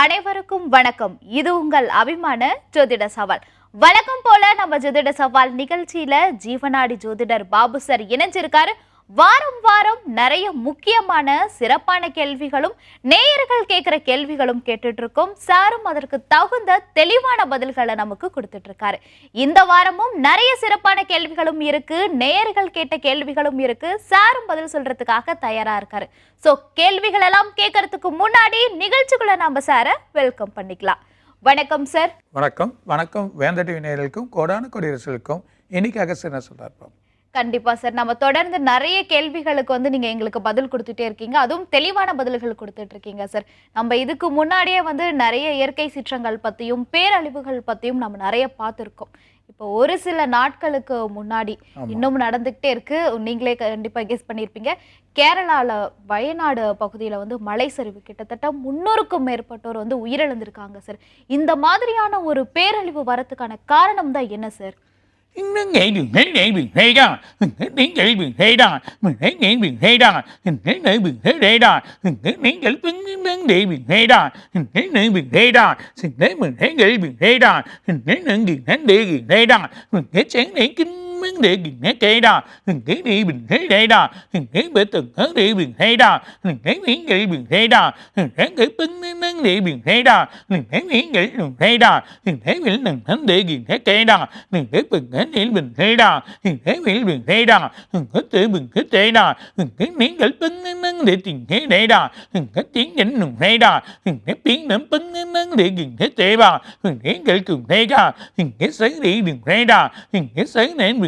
அனைவருக்கும் வணக்கம். இது உங்கள் அபிமான ஜோதிட சவால். வழக்கம் போல நம்ம ஜோதிட சவால் நிகழ்ச்சியில ஜீவனாடி ஜோதிடர் பாபு சார் இணைஞ்சிருக்காரு. வாரம் வாரம் நிறைய முக்கியமான சிறப்பான கேள்விகளும் நேயர்கள் கேட்குற கேள்விகளும் கேட்டுட்டு இருக்கோம் சாரும் அதற்கு தகுந்த தெளிவான பதில்களை நமக்கு கொடுத்துட்டு இருக்காரு இந்த வாரமும் நிறைய சிறப்பான கேள்விகளும் இருக்கு நேயர்கள் கேட்ட கேள்விகளும் இருக்கு. சாரும் பதில் சொல்றதுக்காக தயாரா இருக்காரு. ஸோ கேள்விகள் எல்லாம் கேட்கறதுக்கு முன்னாடி நிகழ்ச்சிக்குள்ள நம்ம சாரை வெல்கம் பண்ணிக்கலாம். வணக்கம் சார். வணக்கம். வணக்கம். வேந்தடி வினையர்களுக்கும் கோடான கொடியரசுகளுக்கும் இன்னைக்காக அகஸ்ட் என்ன கண்டிப்பா சார். நம்ம தொடர்ந்து நிறைய கேள்விகளுக்கு வந்து நீங்க எங்களுக்கு பதில் கொடுத்துட்டே இருக்கீங்க. அதுவும் தெளிவான பதில்கள் கொடுத்துட்டு இருக்கீங்க சார். நம்ம இதுக்கு முன்னாடியே வந்து நிறைய இயற்கை சீற்றங்கள் பத்தியும் பேரழிவுகள் பத்தியும் நம்ம நிறைய பார்த்துருக்கோம். இப்போ ஒரு சில நாட்களுக்கு முன்னாடி இன்னும் நடந்துகிட்டே இருக்கு. நீங்களே கண்டிப்பா கெஸ் பண்ணியிருப்பீங்க கேரளால வயநாடு பகுதியில வந்து மலை சரிவு கிட்டத்தட்ட முன்னூறுக்கும் மேற்பட்டோர் வந்து உயிரிழந்திருக்காங்க சார். இந்த மாதிரியான ஒரு பேரழிவு வரதுக்கான காரணம் தான் என்ன sir? nó nghĩ mình thấy nghĩ mình thấy đó. Mình thấy nghĩ nghĩ mình thấy đó. Mình thấy nghĩ mình thấy đó. Mình thấy nghĩ mình thấy đây đó. Mình thấy nghĩ nghĩ mình thấy nghĩ mình thấy đó. Mình thấy nghĩ mình thấy đó. Mình thấy mình thấy nghĩ mình thấy đó. Mình thấy nghĩ mình thấy nghĩ mình thấy đó. Mình thấy sáng nghĩ kinh 선명되긴 해대다 흥개리 bình 흥개 베ตึ 흥개 bình 흥개 민개 bình 흥개 奔능능 리 bình 흥개 민개 bình 흥개 민능 흥대긴 해대다 흥개 奔능 리 bình 흥개 민 bình 흥개 tự bình 해대다 흥개 민개 奔능능 리 tình 해대다 흥개 tiếng nung 해다 흥개 tiếng 奔능능 리 긴 해대다 흥개 길 cường 해다 흥개 sáng 리 bình 해다 흥개 sáng nén bình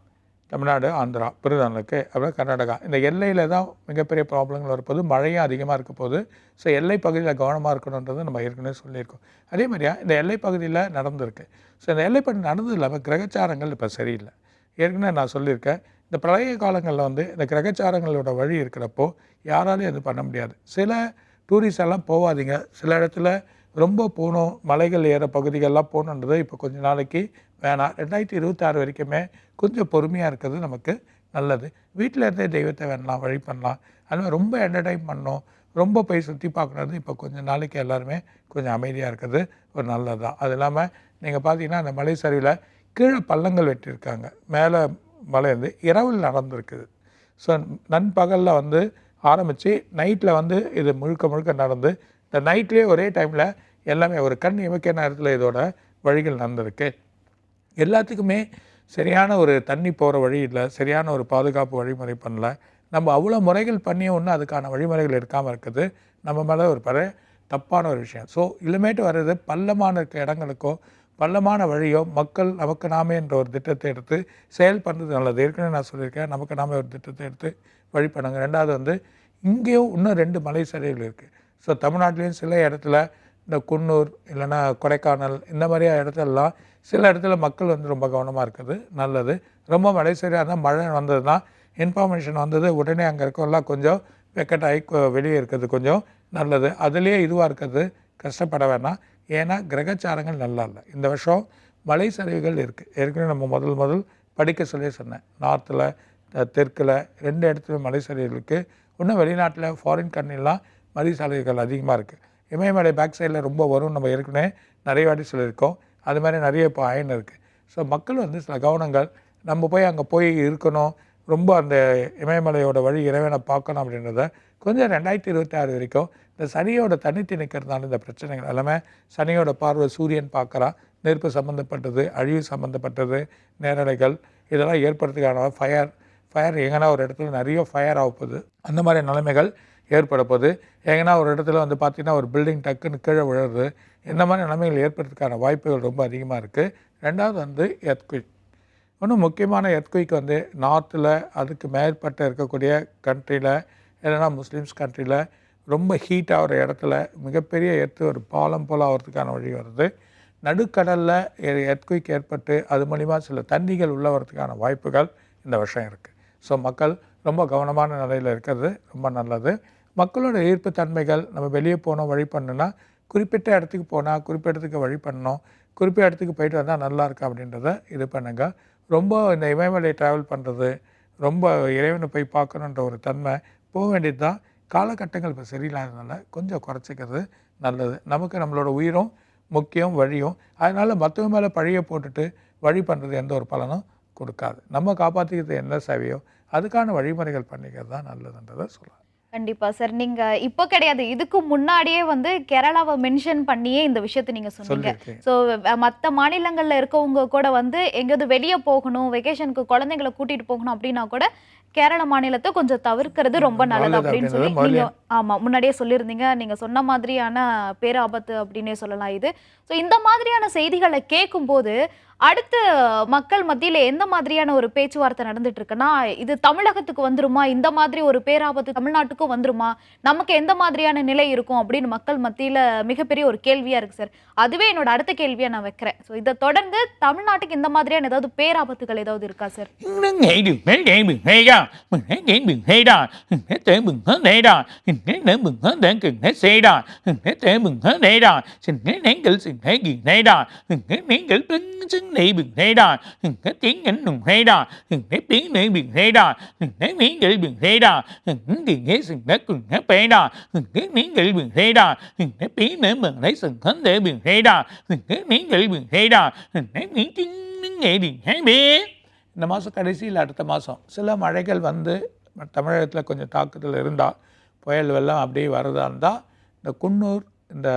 Tamil Nadu Andhra பிரிதானுக்கு அப்புறம் கர்நாடகா. இந்த எல்லையில் தான் மிகப்பெரிய ப்ராப்ளங்கள் வரப்போது மழையும் அதிகமாக இருக்க போது ஸோ எல்லை பகுதியில் கவனமாக இருக்கணுன்றது நம்ம ஏற்கனவே சொல்லியிருக்கோம். அதே மாதிரியா இந்த எல்லை பகுதியில் நடந்திருக்கு. ஸோ இந்த எல்லை பகுதி நடந்தது இல்லாமல் கிரகச்சாரங்கள் இப்போ சரியில்லை. ஏற்கனவே நான் சொல்லியிருக்கேன். இந்த பிரளய காலங்களில் வந்து இந்த கிரகச்சாரங்களோட வழி இருக்கிறப்போ யாராலையும் அது பண்ண முடியாது. சில டூரிஸ்ட் எல்லாம் போகாதீங்க சில இடத்துல ரொம்ப போகணும் மலைகள் ஏற பகுதிகள்லாம் போகணுன்றது இப்போ கொஞ்ச நாளைக்கு வேணாம். ரெண்டாயிரத்தி இருபத்தாறு வரைக்குமே கொஞ்சம் பொறுமையாக இருக்கிறது நமக்கு நல்லது. வீட்டில் இருந்தே தெய்வத்தை வேணலாம் வழி பண்ணலாம். அதுமாதிரி ரொம்ப என்டர்டைன் பண்ணணும் ரொம்ப போய் சுற்றி பார்க்கறது இப்போ கொஞ்சம் நாளைக்கு எல்லாருமே கொஞ்சம் அமைதியாக இருக்கிறது ஒரு நல்லது தான் அது இல்லாமல் நீங்கள் பார்த்தீங்கன்னா அந்த மலை சரிவில் கீழே பள்ளங்கள் வெட்டியிருக்காங்க. மேலே மலை வந்து இரவில் நடந்திருக்குது. ஸோ நண்பகலில் வந்து ஆரம்பித்து நைட்டில் வந்து இது முழுக்க முழுக்க நடந்து இந்த நைட்லேயே ஒரே டைமில் எல்லாமே ஒரு கண் இமைக்க நேரத்தில் இதோட வழிகள் நடந்திருக்கு. எல்லாத்துக்குமே சரியான ஒரு தண்ணி போகிற வழி இல்லை சரியான ஒரு பாதுகாப்பு வழிமுறை பண்ணல. நம்ம அவ்வளோ முறைகள் பண்ணியும் ஒன்று அதுக்கான வழிமுறைகள் எடுக்காமல் இருக்குது. நம்ம மேலே ஒரு பெரிய தப்பான ஒரு விஷயம். ஸோ இனிமேட்டு வர்றது பள்ளமான இருக்க இடங்களுக்கோ பள்ளமான வழியோ மக்கள் நமக்கு நாமே என்ற ஒரு திட்டத்தை எடுத்து செயல் பண்ணுறது நல்லது. ஏற்கனவே நான் சொல்லியிருக்கேன் நமக்கு நாமே ஒரு திட்டத்தை எடுத்து வழி பண்ணுங்க ரெண்டாவது வந்து இங்கேயும் இன்னும் ரெண்டு மலை சரிவுகள் இருக்குது ஸோ தமிழ்நாட்டிலையும் சில இடத்துல இந்த குன்னூர் இல்லைன்னா கொடைக்கானல் இந்த மாதிரி இடத்துலலாம் சில இடத்துல மக்கள் வந்து ரொம்ப கவனமாக இருக்குது நல்லது. ரொம்ப மழை சரியாக இருந்தால் மழை வந்ததுன்னா இன்ஃபர்மேஷன் வந்தது உடனே அங்கே இருக்கவெல்லாம் கொஞ்சம் வெக்கட்டாகி வெளியே இருக்கிறது கொஞ்சம் நல்லது. அதுலேயே இதுவாக இருக்கிறது கஷ்டப்பட வேணாம். ஏன்னா கிரகச்சாரங்கள் நல்லா இல்லை. இந்த வருஷம் மலை சரிவுகள் இருக்குது ஏற்கனவே நம்ம முதல் முதல் படிக்க சொல்லி சொன்னேன். நார்த்தில் தெற்கில் ரெண்டு இடத்துல மலை சரிவு இருக்குது இன்னும் வெளிநாட்டில் ஃபாரின் கண்ட்ரிலாம் மலை அதிகமாக இருக்குது இமயமலை பேக் சைடில் ரொம்ப வரும் நம்ம ஏற்கனவே நிறைய வாட்டி சொல்லியிருக்கோம். அது மாதிரி நிறைய இப்போ அயன் இருக்குது ஸோ மக்கள் வந்து சில கவனங்கள் நம்ம போய் அங்கே போய் இருக்கணும் ரொம்ப அந்த இமயமலையோட வழி இறைவனை பார்க்கணும் அப்படின்றத கொஞ்சம் ரெண்டாயிரத்தி இருபத்தி ஆறு வரைக்கும் இந்த சனியோட தனித்து நிற்கிறதுனால இந்த பிரச்சனைகள் எல்லாமே சனியோட பார்வை சூரியன் பார்க்குறான் நெருப்பு சம்மந்தப்பட்டது அழிவு சம்மந்தப்பட்டது நேரலைகள் இதெல்லாம் ஏற்படுறதுக்கான ஃபயர் ஃபயர் எங்கன்னா ஒரு இடத்துல நிறைய ஃபயர் ஆகப்போகுது. அந்த மாதிரி நிலைமைகள் ஏற்பட போகுது ஒரு இடத்துல வந்து பார்த்திங்கன்னா ஒரு பில்டிங் டக்குன்னு கீழே விழுறது இந்த மாதிரி நிலைமைகள் ஏற்படுறதுக்கான வாய்ப்புகள் ரொம்ப அதிகமாக இருக்குது ரெண்டாவது வந்து எர்த்குவிக் இன்னும் முக்கியமான எர்த்குவிக் வந்து நார்த்தில் அதுக்கு மேற்பட்ட இருக்கக்கூடிய கண்ட்ரியில் இல்லைன்னா முஸ்லீம்ஸ் கண்ட்ரியில் ரொம்ப ஹீட் ஆகிற இடத்துல மிகப்பெரிய எர்த்து ஒரு பாலம் போல் ஆகிறதுக்கான வழி வருது. நடுக்கடலில் எர்த்குவிக் ஏற்பட்டு அது மூலிமா சில தண்ணிகள் உள்ள வரதுக்கான வாய்ப்புகள் இந்த வருஷம் இருக்குது ஸோ மக்கள் ரொம்ப கவனமான நிலையில் இருக்கிறது ரொம்ப நல்லது. மக்களோட ஈர்ப்பு தன்மைகள் நம்ம வெளியே போனோம் வழி பண்ணுனா குறிப்பிட்ட இடத்துக்கு போனால் குறிப்பிட்ட இடத்துக்கு வழி பண்ணணும் குறிப்பிட்ட இடத்துக்கு போயிட்டு வந்தால் நல்லா இருக்கா அப்படின்றத இது பண்ணுங்க. ரொம்ப இந்த இமயமலை ட்ராவல் பண்ணுறது ரொம்ப இறைவனை போய் பார்க்கணுன்ற ஒரு தன்மை போக வேண்டியது தான் காலகட்டங்கள் இப்போ சரியில்லாததுனால கொஞ்சம் குறைச்சிக்கிறது நல்லது. நமக்கு நம்மளோட உயிரும் முக்கியம் வழியும். அதனால் மற்றவங்க மேலே பழியை போட்டுட்டு வழி பண்ணுறது எந்த ஒரு பலனும் கொடுக்காது. நம்ம காப்பாற்றிக்கிறது என்ன சேவையோ அதுக்கான வழிமுறைகள் பண்ணிக்கிறது தான் நல்லதுன்றதை சொல்லலாம். கண்டிப்பா சார் நீங்க இப்போ கிடையாது. இதுக்கு முன்னாடியே வந்து கேரளாவை மென்ஷன் பண்ணியே இந்த விஷயத்தை நீங்க சொன்னீங்க. ஸோ மற்ற மாநிலங்கள்ல இருக்கவங்க கூட வந்து எங்கேயாவது வெளியே போகணும் வெக்கேஷனுக்கு குழந்தைங்களை கூட்டிட்டு போகணும் அப்படின்னா கூட கேரள மாநிலத்தை கொஞ்சம் தவிர்க்கிறது ரொம்ப நல்லது அப்படின்னு சொல்லி நீங்க ஆமா முன்னாடியே சொல்லியிருந்தீங்க. நீங்க சொன்ன மாதிரியான பேராபத்து அப்படின்னே சொல்லலாம் இது. ஸோ இந்த மாதிரியான செய்திகளை கேட்கும்போது அடுத்து மக்கள் மத்தியில் எந்த மாதிரியான ஒரு பேச்சுவார்த்தை நடந்துட்டு இருக்குன்னா இது தமிழகத்துக்கு வந்துருமா இந்த மாதிரி ஒரு பேராபத்து தமிழ்நாட்டுக்கும் வந்துருமா நமக்கு எந்த மாதிரியான நிலை இருக்கும் அப்படின்னு மக்கள் மத்தியில் மிகப்பெரிய ஒரு கேள்வியாக இருக்குது சார் அதுவே என்னோட அடுத்த கேள்வியை நான் வைக்கிறேன் ஸோ இதை தொடர்ந்து தமிழ்நாட்டுக்கு இந்த மாதிரியான ஏதாவது பேராபத்துகள் ஏதாவது இருக்கா சார் நீங்கள் đường bình thế đà mừng cái tiếng nhánh mừng thế đà mừng cái tiếng này bình thế đà mừng cái miếng gửi bình thế đà mừng cái tiền thế sừng đất cùng thế bé đà mừng cái miếng gửi bình thế đà mừng cái tiếng nữa mừng lấy sừng hết để bình thế đà mừng cái miếng gửi bình thế đà mừng cái miếng chính miếng nghệ điện thế biết இந்த மாதம் கடைசியில் அடுத்த மாதம் சில மழைகள் வந்து தமிழகத்தில் கொஞ்சம் தாக்கத்தில் இருந்தால் புயல் வெள்ளம் அப்படியே வரதா இருந்தால் இந்த குன்னூர் இந்த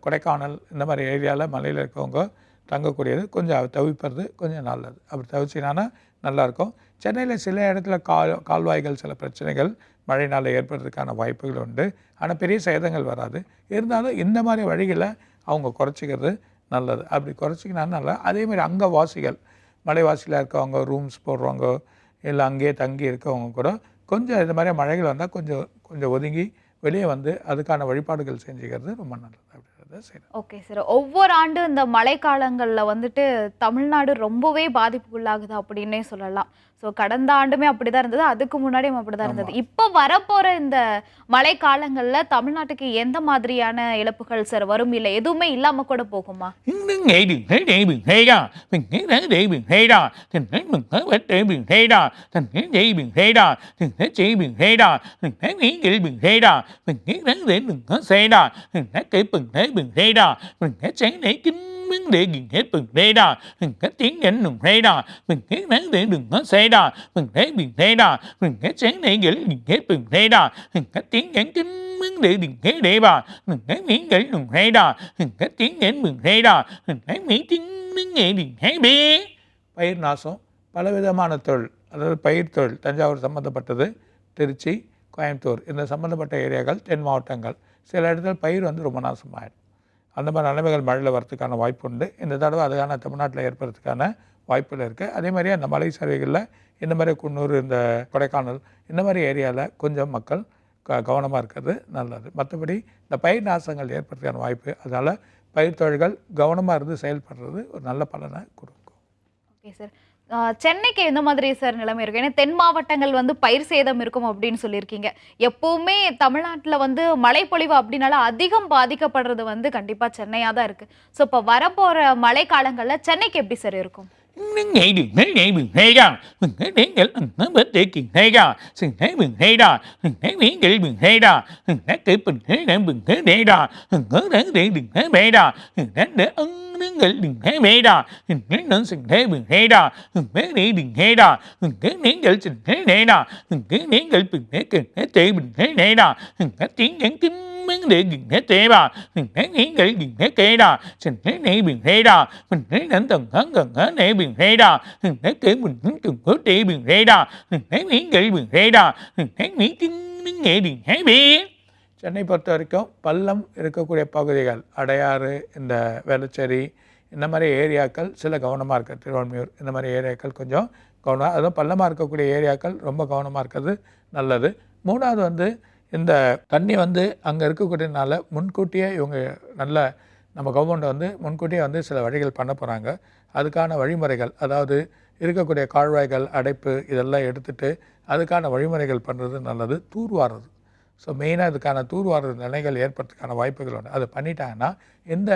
கொடைக்கானல் இந்த மாதிரி ஏரியாவில் மலையில் இருக்கவங்க தங்கக்கூடியது. கொஞ்சம் தவிர்ப்பது கொஞ்சம் நல்லது. அப்படி தவிர்த்திங்கன்னா நல்லாயிருக்கும். சென்னையில் சில இடத்துல கால் கால்வாய்கள் சில பிரச்சனைகள் மழைனால் ஏற்படுறதுக்கான வாய்ப்புகள் உண்டு. ஆனால் பெரிய சேதங்கள் வராது. இருந்தாலும் இந்த மாதிரி வழிகளை அவங்க குறைச்சிக்கிறது நல்லது. அப்படி குறைச்சிக்கினா நல்லா அதேமாதிரி அங்கே வாசிகள் மலைவாசியில் இருக்கவங்க ரூம்ஸ் போடுறவங்க இல்லை அங்கேயே தங்கி இருக்கவங்க கூட கொஞ்சம் இது மாதிரி மழைகள் வந்தால் கொஞ்சம் கொஞ்சம் ஒதுங்கி வெளியே வந்து அதுக்கான வழிபாடுகள் செஞ்சுக்கிறது ரொம்ப நல்லது. அப்படின்றத செய்யணும் ஓகே சார். ஒவ்வொரு ஆண்டு இந்த மழைக்காலங்களில் வந்துட்டு தமிழ்நாடு ரொம்பவே பாதிப்புக்குள்ளாகுது அப்படின்னே சொல்லலாம். ஸோ கடந்த ஆண்டுமே அப்படிதான் இருந்தது அதுக்கு முன்னாடியும் அப்படிதான் இருந்தது இப்போ வரப்போற இந்த மழைக்காலங்களில் தமிழ்நாட்டுக்கு எந்த மாதிரியான இழப்புகள் சார் வரும் இல்லை எதுவுமே இல்லாம கூட போகுமா Những ngày đường thế để Mình nghĩ thế mình miếng để biển hết bình thế ra Mình thế tiếng nhánh đừng thế ra Mình thế thế để đừng có xe ra Mình thế biển thế ra Mình thế sáng để gửi biển hết bình thế ra Mình thế tiếng nhánh chính miếng để biển thế để bà Mình thế miếng để đừng thế ra Mình thế tiếng nhánh bình thế ra Mình thế miếng tiếng miếng nghệ biển thế bê பயிர் நாசம் பலவிதமான தொழில் அதாவது பயிர் தொழில் தஞ்சாவூர் சம்மந்தப்பட்டது திருச்சி கோயம்புத்தூர் இந்த சம்மந்தப்பட்ட ஏரியாக்கள் தென் மாவட்டங்கள் சில இடத்துல பயிர் வந்து ரொம்ப நாசமாயிடும் அந்த மாதிரி நிலைமைகள் மழையில் வரதுக்கான வாய்ப்பு உண்டு. இந்த தடவை அதுக்கான தமிழ்நாட்டில் ஏற்படுறதுக்கான வாய்ப்புகள் இருக்குது அதே மாதிரி அந்த மலை சரிவுகளில் இந்த மாதிரி குன்னூர் இந்த கொடைக்கானல் இந்த மாதிரி ஏரியாவில் கொஞ்சம் மக்கள் க கவனமாக இருக்கிறது நல்லது. மற்றபடி இந்த பயிர் நாசங்கள் ஏற்படுறதுக்கான வாய்ப்பு அதனால் பயிர் தொழில்கள் கவனமாக இருந்து செயல்படுறது ஒரு நல்ல பலனை கொடுக்கும். Okay sir. சென்னைக்கு எந்த மாதிரி சார் நிலைமை இருக்கு? ஏன்னா தென் மாவட்டங்கள் வந்து பயிர் சேதம் இருக்கும் அப்படின்னு சொல்லியிருக்கீங்க. எப்பவுமே தமிழ்நாட்டில் வந்து மழைப்பொழிவு அப்படின்னால அதிகம் பாதிக்கப்படுறது வந்து கண்டிப்பாக சென்னையாக தான் இருக்குது ஸோ இப்போ வரப்போகிற மழை காலங்களில் சென்னைக்கு எப்படி சார் இருக்கும்? Những ngày đường thấy ngày biển hay ra Mình thấy đến để lần nó bết để kiền hay ra Xin thấy mình hay ra Mình thấy miếng để mình hay ra Mình thấy kể mình thấy để mình thấy để ra Mình thấy để để đừng thấy bê ra Mình thấy để ấn những gửi đừng thấy bê ra Mình thấy đến xin thấy mình hay ra Mình thấy để đừng hay ra Mình thấy đến gửi xin thấy để ra Mình thấy đến gửi mình thấy kiền thấy tệ bình thế để ra Mình thấy tiếng nhắn kính miếng để gừng thế tệ bà mình thấy nghĩ nghĩ gừng thế kê đà xin thấy này biển thế đà mình thấy đến tầng hắn gần hết này biển thế đà mình thấy kể mình thấy từng hứa tệ biển thế đà mình thấy nghĩ nghĩ biển thế đà mình thấy nghĩ tiếng miếng nghệ biển thế biết Chennai பொறுத்த வரைக்கும் பள்ளம் இருக்கக்கூடிய பகுதிகள் அடையாறு இந்த வேளச்சேரி இந்த மாதிரி ஏரியாக்கள் சில கவனமாக இருக்குது திருவான்மியூர் இந்த மாதிரி ஏரியாக்கள் கொஞ்சம் கவனம் அதுவும் பள்ளமாக இருக்கக்கூடிய ஏரியாக்கள் ரொம்ப கவனமாக இருக்கிறது நல்லது மூணாவது வந்து இந்த தண்ணி வந்து அங்கே இருக்கக்கூடியனால முன்கூட்டியே இவங்க நல்ல நம்ம கவர்மெண்ட் வந்து முன்கூட்டியே வந்து சில வழிகள் பண்ண போகிறாங்க அதுக்கான வழிமுறைகள் அதாவது இருக்கக்கூடிய கால்வாய்கள் அடைப்பு இதெல்லாம் எடுத்துட்டு அதுக்கான வழிமுறைகள் பண்ணுறது நல்லது. தூர்வாருறது ஸோ மெயினாக இதுக்கான தூர்வார நிலைகள் ஏற்படுறதுக்கான வாய்ப்புகள் உண்டு. அதை பண்ணிட்டாங்கன்னா இந்த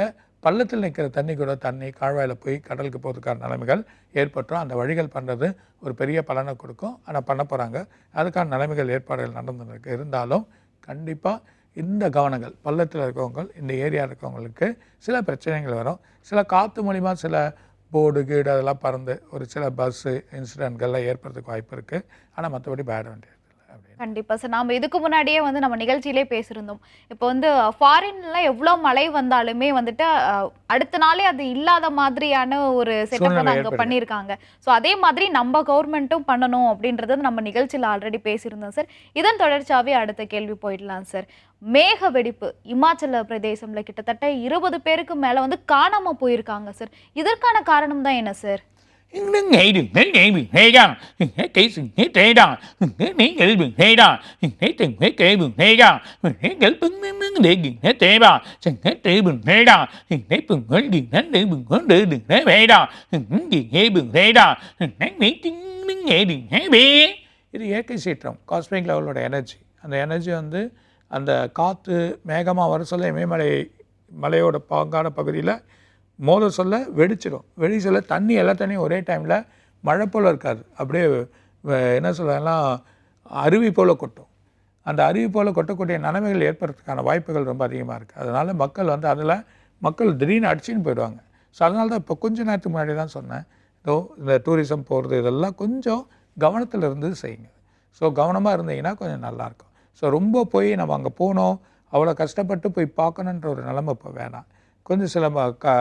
பள்ளத்தில் நிற்கிற தண்ணி கூட தண்ணி கால்வாயில் போய் கடலுக்கு போகிறதுக்கான நிலைமைகள் ஏற்பட்டுரும் அந்த வழிகள் பண்ணுறது ஒரு பெரிய பலனை கொடுக்கும். ஆனால் பண்ண போகிறாங்க அதுக்கான நிலைமைகள் ஏற்பாடுகள் நடந்துருக்கு. இருந்தாலும் கண்டிப்பாக இந்த கவனங்கள் பள்ளத்தில் இருக்கவங்க இந்த ஏரியா இருக்கவங்களுக்கு சில பிரச்சனைகள் வரும். சில காற்று மூலிமா சில போர்டு கீடு அதெல்லாம் பறந்து ஒரு சில பஸ்ஸு இன்சிடெண்ட்கள்லாம் ஏற்படுறதுக்கு வாய்ப்பு இருக்குது ஆனால் மற்றபடி பேட வேண்டியது கண்டிப்பா சார். நாம இதுக்கு முன்னாடியே வந்து நம்ம நிகழ்ச்சியிலே பேசியிருந்தோம். இப்போ வந்து ஃபாரின்ல எவ்வளோ மழை வந்தாலுமே வந்துட்டு அடுத்த நாளே அது இல்லாத மாதிரியான ஒரு செட்டப் வந்து அங்க. பண்ணியிருக்காங்க. ஸோ அதே மாதிரி நம்ம கவர்மெண்ட்டும் பண்ணணும் அப்படின்றது நம்ம நிகழ்ச்சியில் ஆல்ரெடி பேசியிருந்தோம் சார். இதன் தொடர்ச்சியாவே அடுத்த கேள்வி போயிடலாம் சார். மேக வெடிப்பு இமாச்சல பிரதேசம்ல கிட்டத்தட்ட இருபது பேருக்கு மேல வந்து காணாம போயிருக்காங்க சார். இதற்கான காரணம் தான் என்ன sir? Nâng ngày đừng thấy ngày bình hay ra, thấy cái sự thấy thế đó, thấy mấy cái bình hay đó, thấy từng cái cái bình hay đó, thấy cái bưng nâng nâng để bình thấy thế ba, chẳng thấy thế bình hay đó, thấy bình hơi bình thấy để bình hơi để đừng thấy vậy đó, những gì hay bình hay đó, thấy mấy tiếng nâng ngày đừng thấy bê. இது இயற்கை சீற்றம் cosmic லெவலோட energy அந்த energy வந்து அந்த காற்று மேகமாக வர சொல்ல இமயமலை மலையோட பாங்கான பகுதியில் மோத சொல்ல வெடிச்சிடும் வெடி சொல்ல தண்ணி எல்லா தண்ணியும் ஒரே டைமில் மழை போல் இருக்காது. அப்படியே என்ன சொல்லலாம் அருவி போல் கொட்டும். அந்த அருவி போல் கொட்டக்கூடிய நிலைமைகள் ஏற்படுறதுக்கான வாய்ப்புகள் ரொம்ப அதிகமாக இருக்குது அதனால் மக்கள் வந்து அதில் மக்கள் திடீர்னு அடிச்சுன்னு போயிடுவாங்க. ஸோ அதனால தான் இப்போ கொஞ்ச நேரத்துக்கு முன்னாடி தான் சொன்னேன். இதோ இந்த டூரிசம் போகிறது இதெல்லாம் கொஞ்சம் கவனத்தில் இருந்து செய்யுங்க. ஸோ கவனமாக இருந்தீங்கன்னா கொஞ்சம் நல்லாயிருக்கும் ஸோ ரொம்ப போய் நம்ம அங்கே போனோம் அவ்வளோ கஷ்டப்பட்டு போய் பார்க்கணுன்ற ஒரு நிலைமை இப்போ வேணாம். கொஞ்சம் சில க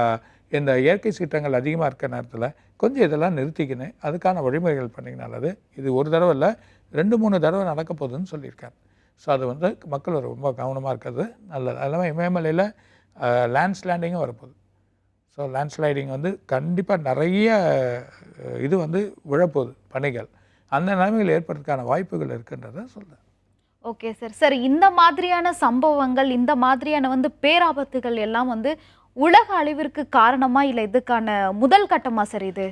இந்த இயற்கை சீற்றங்கள் அதிகமாக இருக்கிற நேரத்தில் கொஞ்சம் இதெல்லாம் நிறுத்திக்கின்னு அதுக்கான வழிமுறைகள் பண்ணிங்க நல்லது இது ஒரு தடவை இல்லை ரெண்டு மூணு தடவை நடக்க போகுதுன்னு சொல்லியிருக்காரு. ஸோ அது வந்து மக்கள் ரொம்ப கவனமாக இருக்கிறது நல்லது. அது இல்லாமல் இமயமலையில் லேண்ட்ஸ்லேண்டிங்கும் வரப்போகுது. ஸோ லேண்ட்ஸ்லைடிங் வந்து கண்டிப்பாக நிறைய இது வந்து விழப்போகுது பணிகள். அந்த நிலைமைகள் ஏற்படுறதுக்கான வாய்ப்புகள் இருக்குன்றதை சொல்கிறேன் ஓகே சார் சார் இந்த மாதிரியான சம்பவங்கள் இந்த மாதிரியான வந்து பேராபத்துகள் எல்லாம் வந்து உலக அழிவிற்கு காரணமா இல்லை இதுக்கான முதல் கட்டமா சார் இது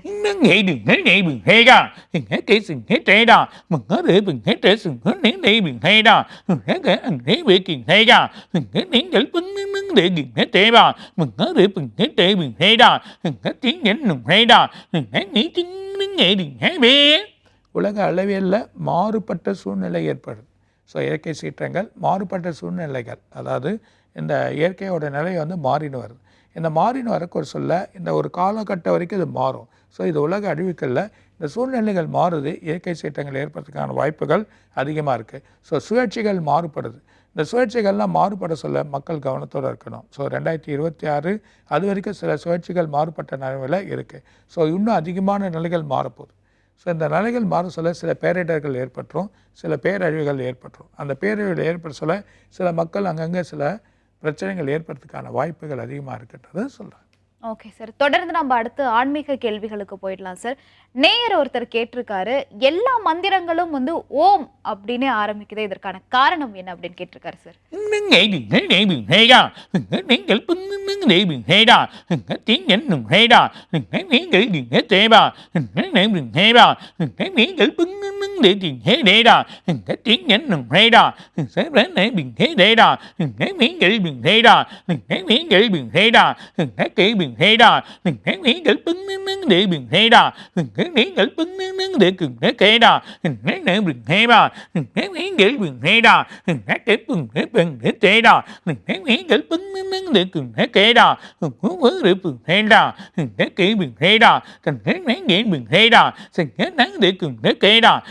உலக அளவில் மாறுபட்ட சூழ்நிலை ஏற்படுது ஸோ இயற்கை சீற்றங்கள் மாறுபட்ட சூழ்நிலைகள். அதாவது இந்த இயற்கையோட நிலை வந்து மாறின்னு வருது. இந்த மாறின்னு வரக்கு ஒரு சொல்ல இந்த ஒரு காலகட்டம் வரைக்கும் இது மாறும். ஸோ இது உலக அழிவுகளில் இந்த சூழ்நிலைகள் மாறுது இயற்கை சீற்றங்கள் ஏற்படுறதுக்கான வாய்ப்புகள் அதிகமாக இருக்குது ஸோ சுழற்சிகள் மாறுபடுது. இந்த சுழற்சிகள்லாம் மாறுபட சொல்ல மக்கள் கவனத்தோடு இருக்கணும். ஸோ ரெண்டாயிரத்தி இருபத்தி ஆறு அது வரைக்கும் சில சுழற்சிகள் மாறுபட்ட நிலைமையில் இருக்குது ஸோ இன்னும் அதிகமான நிலைகள் மாறப்போகுது. ஸோ இந்த நிலைகள் மாற சொல்ல சில பேரிடர்கள் ஏற்பட்டுரும். சில பேரழிவுகள் ஏற்பட்டுரும். அந்த பேரழிவுகள் ஏற்பட சொல்ல சில மக்கள் அங்கங்கே சில பிரச்சனைகள் ஏற்படுறதுக்கான வாய்ப்புகள் அதிகமாக இருக்குன்றதை சொல்கிறேன் ஓகே சார் தொடர்ந்து நம்ம அடுத்து ஆன்மீக கேள்விகளுக்கு போயிடலாம் சார் நேயர் ஒருத்தர் கேட்டிருக்காரு. எல்லா மந்திரங்களும் வந்து ஓம் அப்படின்னு ஆரம்பிக்குது. இதற்கான காரணம் என்ன அப்படின்னு கேட்டிருக்காரு sir nước nghệ bình thế nghệ bình thế đó đừng hết miếng gửi bưng nước nước nghệ đường thế đó đừng hết tiếng nhẫn đường thế đó đừng hết miếng gửi đường thế thế bà đừng hết nghệ đường thế bà đừng hết miếng gửi bưng nước nước nghệ bình thế để đó đừng hết tiếng nhẫn đường thế đó đừng hết miếng nghệ đường thế để đó đừng hết miếng gửi đường thế đó đừng hết miếng gửi đường thế đó đừng hết kỹ đường thế đó đừng hết miếng gửi bưng nước nước nghệ đường thế đó đừng hết miếng gửi bưng nước nước nghệ đường thế kế đó đừng hết nghệ đường thế bà đừng hết miếng gửi đường thế đó đừng hết kỹ đường thế bưng 대라 대회를 뿜는 대금 대라 후후를 뿜해라 대개 뿜해라 대회를 뿜해라 đó 대금 대라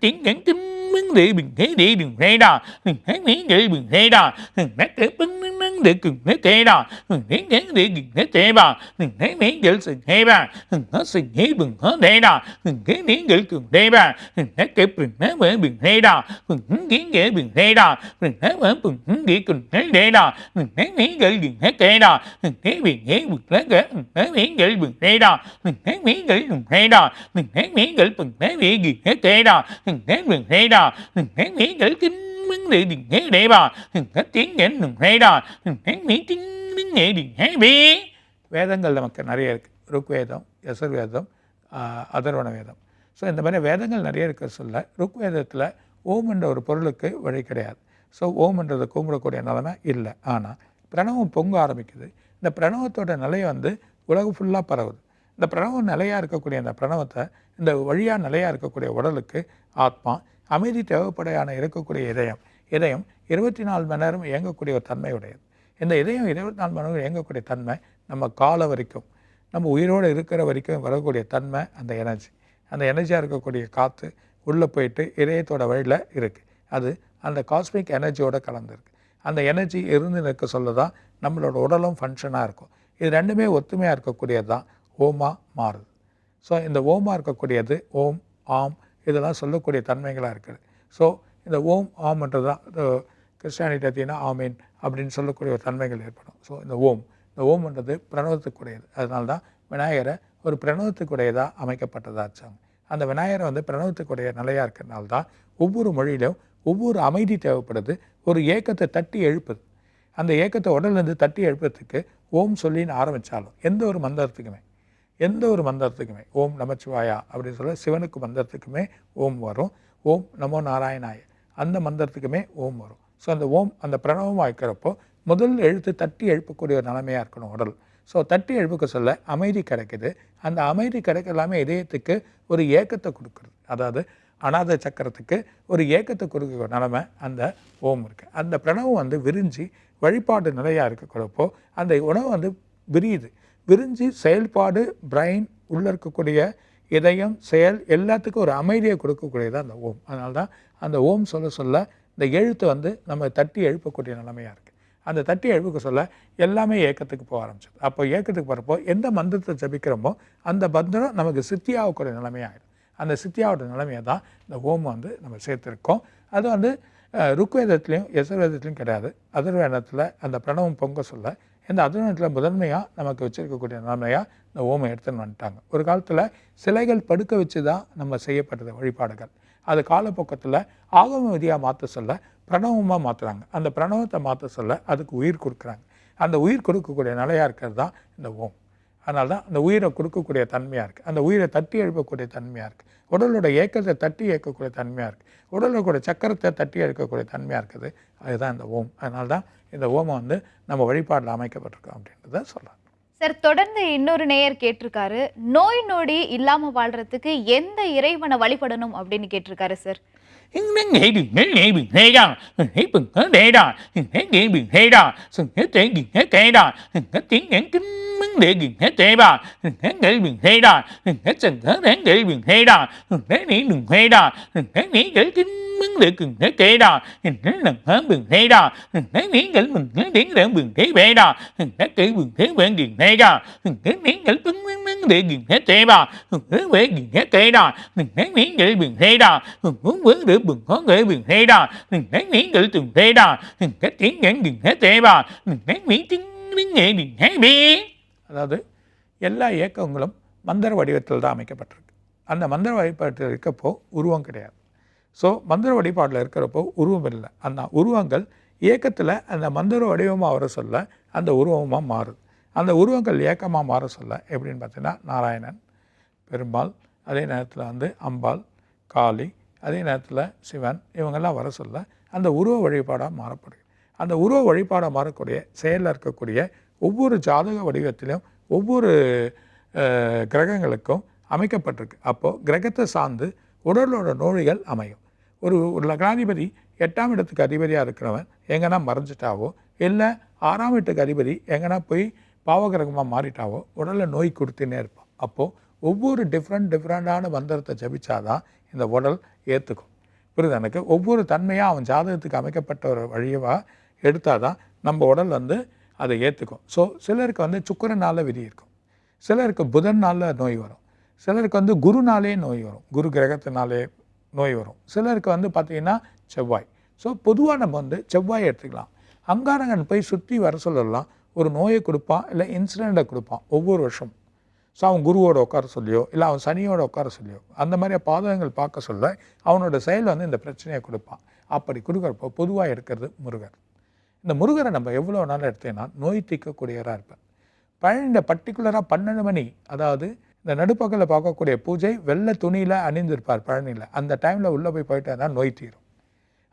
tiếng gắn kính mướn địa bình thế địa đường thế đà mình thấy miếng địa bình thế đà mình thấy cái bưng nâng nâng để cường thế cái đó, đến đến để cường thế thế Hừng đến đến để sự thế bà hừng nó sự thế bừng thế thế đó, hừng đến đến để cường thế bà hừng thấy cái bình thế với bình thế đó, hừng hứng kiến cái bình thế đó, hừng thấy với bình hứng thế cường thế thế đó, hừng thấy mấy cái bình thế cái đó, thế bình thế bình thế cái, thấy mấy cái bình thế đó, hừng thấy mấy cái bình thế đó, hừng thấy mấy cái bình thế vì gì thế cái đó, thấy bình thế đó, thấy mấy cái kinh vấn đề வேதங்கள் நமக்கு நிறைய இருக்குது ருக்வேதம் யசுர்வேதம் அதர்வண வேதம் so இந்த மாதிரி வேதங்கள் நிறைய இருக்க சொல்ல ருக்வேதத்தில் ஓம்ன்ற ஒரு பொருளுக்கு வழி கிடையாது. ஸோ ஓம்ன்றதை கும்பிடக்கூடிய நிலைமை இல்லை. ஆனால் பிரணவம் பொங்க ஆரம்பிக்குது. இந்த பிரணவத்தோட நிலை வந்து உலகம் ஃபுல்லாக பரவுது. இந்த பிரணவம் நிலையாக இருக்கக்கூடிய அந்த பிரணவத்தை இந்த வழியாக நிலையாக இருக்கக்கூடிய உடலுக்கு ஆத்மா அமைதி தேவைப்படையான இருக்கக்கூடிய இதயம் இதயம் இருபத்தி நாலு மணி நேரம் இயங்கக்கூடிய ஒரு தன்மையுடையது. இந்த இதயம் இருபத்தி நாலு மணி நேரம் இயங்கக்கூடிய தன்மை நம்ம கால வரைக்கும் நம்ம உயிரோடு இருக்கிற வரைக்கும் வரக்கூடிய தன்மை அந்த எனர்ஜி. அந்த எனர்ஜியாக இருக்கக்கூடிய காற்று உள்ளே போயிட்டு இதயத்தோட வழியில் இருக்குது அது அந்த காஸ்மிக் எனர்ஜியோட கலந்துருக்கு. அந்த எனர்ஜி இருந்து நிற்க சொல்ல தான் நம்மளோட உடலும் ஃபங்க்ஷனாக இருக்கும். இது ரெண்டுமே ஒத்துமையாக இருக்கக்கூடியது தான் ஓமா மாறுது. ஸோ இந்த ஓமா இருக்கக்கூடியது ஓம் ஆம் இதெல்லாம் சொல்லக்கூடிய தன்மைகளாக இருக்குது. ஸோ இந்த ஓம் ஆம்ன்றது தான். கிறிஸ்டியானிட்டி பார்த்தீங்கன்னா ஆமீன் அப்படின்னு சொல்லக்கூடிய ஒரு தன்மைகள் ஏற்படும். ஸோ இந்த ஓம் இந்த ஓம்ன்றது பிரணவத்துக்குடையது அதனால தான் விநாயகரை ஒரு பிரணவத்துக்குடையதாக அமைக்கப்பட்டதாச்சாங்க அந்த விநாயகரை வந்து பிரணவத்துக்குடைய நிலையாக இருக்கிறனால தான் ஒவ்வொரு மொழியிலும் ஒவ்வொரு அமைதி தேவைப்படுது. ஒரு ஏக்கத்தை தட்டி எழுப்புது. அந்த ஏக்கத்தை உடல்லேருந்து தட்டி எழுப்புறதுக்கு ஓம் சொல்லின்னு ஆரம்பித்தாலும் எந்த ஒரு மந்திரத்துக்குமே எந்த ஒரு மந்திரத்துக்குமே ஓம் நமச்சிவாயா அப்படின்னு சொல்ல சிவனுக்கு மந்திரத்துக்குமே ஓம் வரும். ஓம் நமோ நாராயணாய அந்த மந்திரத்துக்குமே ஓம் வரும். ஸோ அந்த ஓம் அந்த பிரணவம் வாய்க்கிறப்போ முதல் எழுத்து தட்டி எழுப்பக்கூடிய ஒரு நிலைமையாக இருக்கணும் உடல். ஸோ தட்டி எழுப்புக்க சொல்ல அமைதி கிடைக்குது. அந்த அமைதி கிடைக்க எல்லாமே இதயத்துக்கு ஒரு ஏக்கத்தை கொடுக்குறது. அதாவது அநாத சக்கரத்துக்கு ஒரு ஏக்கத்தை கொடுக்குற நிலமை அந்த ஓம் இருக்குது அந்த பிரணவம் வந்து விரிஞ்சு வழிபாடு நிலையாக இருக்கிறப்போ அந்த உணவு வந்து விரியுது. விரிஞ்சு செயல்பாடு பிரைன் உள்ளே இருக்கக்கூடிய இதயம் செயல் எல்லாத்துக்கும் ஒரு அமைதியை கொடுக்கக்கூடியது அந்த ஓம். அதனால தான் அந்த ஓம் சொல்ல சொல்ல இந்த எழுத்து வந்து நம்ம தட்டி எழுப்பக்கூடிய நிலைமையாக இருக்குது அந்த தட்டி எழுப்புக்க சொல்ல எல்லாமே ஏக்கத்துக்கு போக ஆரம்பிச்சது. அப்போ ஏக்கத்துக்கு போகிறப்போ எந்த மந்திரத்தை ஜபிக்கிறோமோ அந்த மந்திரம் நமக்கு சித்தியாகக்கூடிய நிலைமையாகிடும் அந்த சித்தியாவோட நிலைமையை தான் இந்த ஓம் வந்து நம்ம சேர்த்துருக்கோம். அது வந்து ருக்வேதத்துலேயும் யசுர்வேதத்துலேயும் கிடையாது. அதர்வேதத்தில் அந்த பிரணவம் பொங்க சொல்ல இந்த அதிர்வனத்தில் முதன்மையாக நமக்கு வச்சிருக்கக்கூடிய நன்மையாக இந்த ஓமை எடுத்துன்னு வந்துட்டாங்க. ஒரு காலத்தில் சிலைகள் படுக்க வச்சு தான் நம்ம செய்யப்பட்டது வழிபாடுகள். அது காலப்போக்கத்தில் ஆகம விதியாக மாற்ற சொல்ல பிரணவமாக மாற்றுறாங்க அந்த பிரணவத்தை மாற்ற சொல்ல அதுக்கு உயிர் கொடுக்குறாங்க. அந்த உயிர் கொடுக்கக்கூடிய நிலையாக இருக்கிறது தான் இந்த ஓம். அதனால தான் அந்த உயிரை கொடுக்கக்கூடிய தன்மையாக இருக்குது அந்த உயிரை தட்டி எழுப்பக்கூடிய தன்மையாக இருக்குது உடலோட ஏக்கத்தை தட்டி இயக்கக்கூடிய தன்மையாக இருக்குது உடலோட கூட சக்கரத்தை தட்டி எழுக்கக்கூடிய தன்மையாக இருக்குது. அதுதான் இந்த ஓம். அதனால தான் இந்த ஓமம் வந்து நம்ம வழிபாடில் அமைக்கப்பட்டிருக்கோம் அப்படின்றத சொல்கிறாங்க சார் தொடர்ந்து இன்னொரு நேயர் கேட்டிருக்காரு நோய் நொடி இல்லாமல் வாழ்கிறதுக்கு எந்த இறைவனை வழிபடணும் அப்படின்னு கேட்டிருக்காரு sir. nghĩ đừng nghĩ nghĩ bình thế ra nghĩ bình thế để đó nghĩ nghĩ bình thế đó sừng nghĩ thế nghĩ nghĩ thế đó nghĩ tiếng nghĩ kính mừng để nghĩ nghĩ thế ra nghĩ nghĩ bình thế ra nghĩ sừng nghĩ thế nghĩ bình thế đó nghĩ nghĩ đừng thế ra nghĩ nghĩ nghĩ kính mừng để nghĩ nghĩ thế đó nghĩ lần hơn bình thế đó nghĩ nghĩ nghĩ mình nghĩ tiếng để bình thế bé đó nghĩ nghĩ bình thế bé nghĩ thế đó nghĩ nghĩ nghĩ kính mừng đệ bình hết tế ra, hết bể bình hết tế mình thấy nghĩ gửi bình hết ra, hướng với được bừng có người bình thế đà mình thấy miếng tự từng thế đà đừng cái tiếng nhẫn đừng thế tệ bà mình thấy miếng tiếng tiếng nghệ đừng thấy bi அதாவது எல்லா இயக்கங்களும் மந்திர வடிவத்தில் தான் அமைக்கப்பட்டிருக்கு அந்த மந்திர வழிபாட்டில் இருக்கப்போ உருவம் கிடையாது ஸோ மந்திர வழிபாட்டில் இருக்கிறப்போ உருவம் இல்லை அந்த உருவங்கள் இயக்கத்தில் அந்த மந்திர வடிவமாக வர சொல்ல அந்த உருவமாக மாறுது அந்த உருவங்கள் ஏக்கமாக மாற சொல்ல எப்படின்னு பார்த்தீங்கன்னா நாராயணன் பெருமாள் அதே நேரத்தில் வந்து அம்பாள் காளி அதே நேரத்தில் சிவன் இவங்கெல்லாம் வர சொல்ல அந்த உருவ வழிபாடாக மாறப்படுது அந்த உருவ வழிபாடாக மாறக்கூடிய செயலில் இருக்கக்கூடிய ஒவ்வொரு ஜாதக வடிவத்திலும் ஒவ்வொரு கிரகங்களுக்கும் அமைக்கப்பட்டிருக்கு. அப்போது கிரகத்தை சார்ந்து உடலோட நோய்கள் அமையும். ஒரு ஒரு லக்னாதிபதி எட்டாம் இடத்துக்கு அதிபதியாக இருக்கிறவன் எங்கன்னா மறைஞ்சிட்டாவோ இல்லை ஆறாம் வீட்டுக்கு அதிபதி எங்கன்னா போய் பாவகிரகமாக மாறிட்டாவோ உடலில் நோய் கொடுத்துன்னே இருப்பான் அப்போது ஒவ்வொரு டிஃப்ரெண்ட் டிஃப்ரெண்ட்டான மந்திரத்தை ஜபிச்சாதான் இந்த உடல் ஏற்றுக்கும் புரியுது எனக்கு? ஒவ்வொரு தன்மையாக அவன் ஜாதகத்துக்கு அமைக்கப்பட்ட ஒரு வழியவாக எடுத்தால் தான் நம்ம உடல் வந்து அதை ஏற்றுக்கும் ஸோ சிலருக்கு வந்து சுக்கரனால் விதி இருக்கும். சிலருக்கு புதன்னால நோய் வரும். சிலருக்கு வந்து குருனாலே நோய் வரும். குரு கிரகத்தினாலே நோய் வரும். சிலருக்கு வந்து பார்த்திங்கன்னா செவ்வாய். ஸோ பொதுவாக நம்ம வந்து செவ்வாய் எடுத்துக்கலாம். அங்காரங்கன் போய் சுற்றி வர சொல்லலாம். ஒரு நோயை கொடுப்பான் இல்லை இன்சிடெண்ட்டை கொடுப்பான் ஒவ்வொரு வருஷம் ஸோ அவன் குருவோட உட்கார சொல்லியோ இல்லை அவன் சனியோட உட்கார சொல்லியோ அந்த மாதிரி பாதகங்கள் பார்க்க சொல்ல அவனோட செயல் வந்து இந்த பிரச்சனையை கொடுப்பான் அப்படி கொடுக்குறப்போ பொதுவாக எடுக்கிறது முருகர். இந்த முருகரை நம்ம எவ்வளோ நாள் எடுத்தேன்னா நோய் தீர்க்கக்கூடியவராக இருப்பேன். பன்னெண்டு பர்டிகுலராக பன்னெண்டு மணி அதாவது இந்த நடுப்பகலில் பார்க்கக்கூடிய பூஜை வெள்ளை துணியில் அணிந்திருப்பார் பழனியில். அந்த டைமில் உள்ளே போய் போயிட்டு தான் நோய் தீரும்.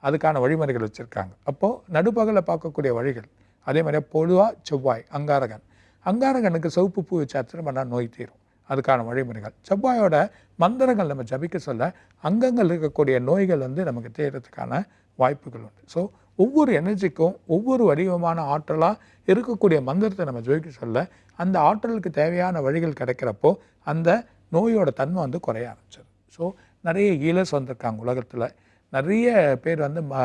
அதுக்கான வழிமுறைகள் வச்சுருக்காங்க. அப்போது நடுப்பகலில் பார்க்கக்கூடிய வழிகள். அதே மாதிரியே பொதுவாக செவ்வாய் அங்காரகன். அங்காரகனுக்கு சிவப்பு பூ வச்சு அர்ச்சனை பண்ணால் நோய் தீரும். அதுக்கான வழிமுறைகள். செவ்வாயோட மந்திரங்கள் நம்ம ஜபிக்க சொல்ல அங்கங்கள் இருக்கக்கூடிய நோய்கள் வந்து நமக்கு தீர்றதுக்கான வாய்ப்புகள் உண்டு. ஸோ ஒவ்வொரு எனர்ஜிக்கும் ஒவ்வொரு வடிவமான ஆற்றலாக இருக்கக்கூடிய மந்திரத்தை நம்ம ஜோதிக்க சொல்ல அந்த ஆற்றலுக்கு தேவையான வழிகள் கிடைக்கிறப்போ அந்த நோயோட தன்மை வந்து குறைய ஆரம்பிச்சிடும் ஸோ நிறைய ஈழஸ் வந்திருக்காங்க உலகத்தில் நிறைய பேர் வந்து ம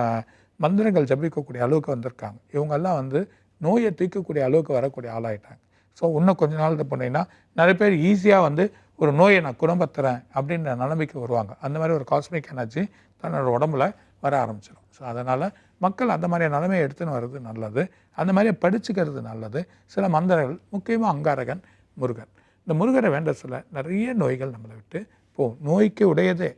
மந்திரங்கள் ஜபிக்கக்கூடிய அளவுக்கு வந்திருக்காங்க. இவங்கெல்லாம் வந்து நோயை தீர்க்கக்கூடிய அளவுக்கு வரக்கூடிய ஆளாயிட்டாங்க. ஸோ இன்னும் கொஞ்ச நாள் இது பண்ணிங்கன்னா நிறைய பேர் ஈஸியாக வந்து ஒரு நோயை நான் குணப்படுத்துகிறேன் அப்படின்ற நிலைமைக்கு வருவாங்க. அந்த மாதிரி ஒரு காஸ்மிக் எனர்ஜி தன்னோட உடம்புல வர ஆரம்பிச்சிடும் ஸோ அதனால் மக்கள் அந்த மாதிரியான நிலைமையை எடுத்துன்னு வர்றது நல்லது. அந்த மாதிரியே படிச்சுக்கிறது நல்லது. சில மந்திரங்கள் முக்கியமாக அங்காரகன் முருகன். இந்த முருகரை வேண்ட சில நிறைய நோய்கள் நம்மளை விட்டு போகும். நோய்க்கு உடையதே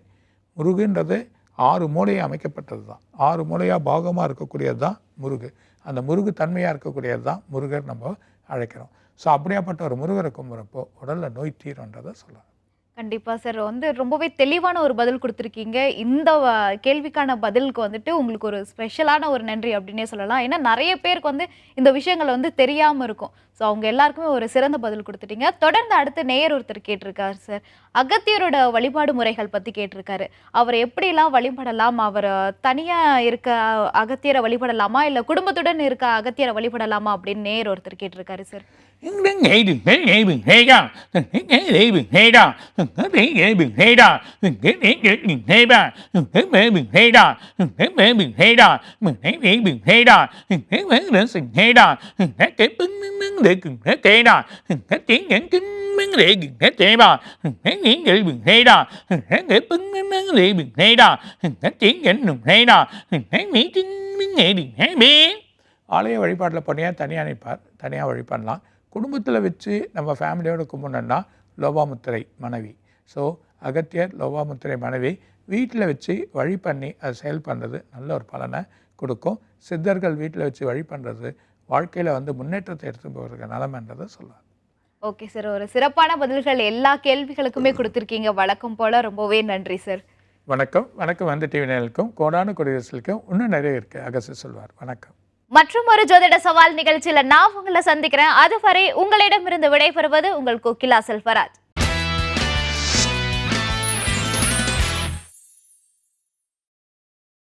முருகுன்றது ஆறு மூலையை அமைக்கப்பட்டது தான் ஆறு மூலையாக பாகமாக இருக்கக்கூடியது தான் முருகு. அந்த முருகு தன்மையாக இருக்கக்கூடியது தான் முருகர் நம்ம அழைக்கிறோம். ஸோ அப்படியாப்பட்ட ஒரு முருகரை கும்புறப்போ உடலில் நோய் தீரன்றதை சொல்லலாம் கண்டிப்பா சார். வந்து ரொம்பவே தெளிவான ஒரு பதில் கொடுத்துருக்கீங்க. இந்த வ- கேள்விக்கான பதிலுக்கு வந்துட்டு உங்களுக்கு ஒரு ஸ்பெஷலான ஒரு நன்றி அப்படின்னே சொல்லலாம். ஏன்னா நிறைய பேருக்கு வந்து இந்த விஷயங்கள் வந்து தெரியாம இருக்கும். ஸோ அவங்க எல்லாருக்குமே ஒரு சிறந்த பதில் கொடுத்துட்டீங்க. தொடர்ந்து அடுத்து நேயர் ஒருத்தர் கேட்டிருக்காரு சார். அகத்தியரோட வழிபாடு முறைகள் பத்தி கேட்டிருக்காரு. அவர் எப்படிலாம் வழிபடலாம்? அவர் தனியா இருக்க அகத்தியரை வழிபடலாமா? இல்ல குடும்பத்துடன் இருக்க அகத்தியரை வழிபடலாமா? அப்படின்னு நேயர் ஒருத்தர் கேட்டிருக்காரு சார். ஆலய வழிபாட்டில் பண்ணியாக தனியாக நினைப்பார் தனியாக வழிபடலாம். குடும்பத்தில் வச்சு நம்ம ஃபேமிலியோட கும்பிடணும்னா லோபாமுத்திரை மனைவி. ஸோ அகத்தியர் லோபாமுத்திரை மனைவி வீட்டில் வச்சு வழி பண்ணி அதை செயல் பண்ணுறது நல்ல ஒரு பலனை கொடுக்கும். சித்தர்கள் வீட்டில் வச்சு வழி பண்ணுறது வாழ்க்கையில் வந்து முன்னேற்றத்தை எடுத்து போகிறதுக்கு நலமைன்றதை சொல்லலாம். ஓகே சார் ஒரு சிறப்பான பதில்கள் எல்லா கேள்விகளுக்குமே கொடுத்துருக்கீங்க. வழக்கம் போல ரொம்பவே நன்றி சார் வணக்கம். வணக்கம். வந்து டிவி நேயர்களுக்கும் கோடான குடியரசுக்கும் இன்னும் நிறைய இருக்குது அகசி சொல்வார். வணக்கம். மற்றும் ஒரு ஜோதிட சவால் நிகழ்ச்சியில நான் உங்களை சந்திக்கிறேன். அதுவரை உங்களிடமிருந்து விடைபெறுவது உங்கள் கோகிலா செல்வராஜ்.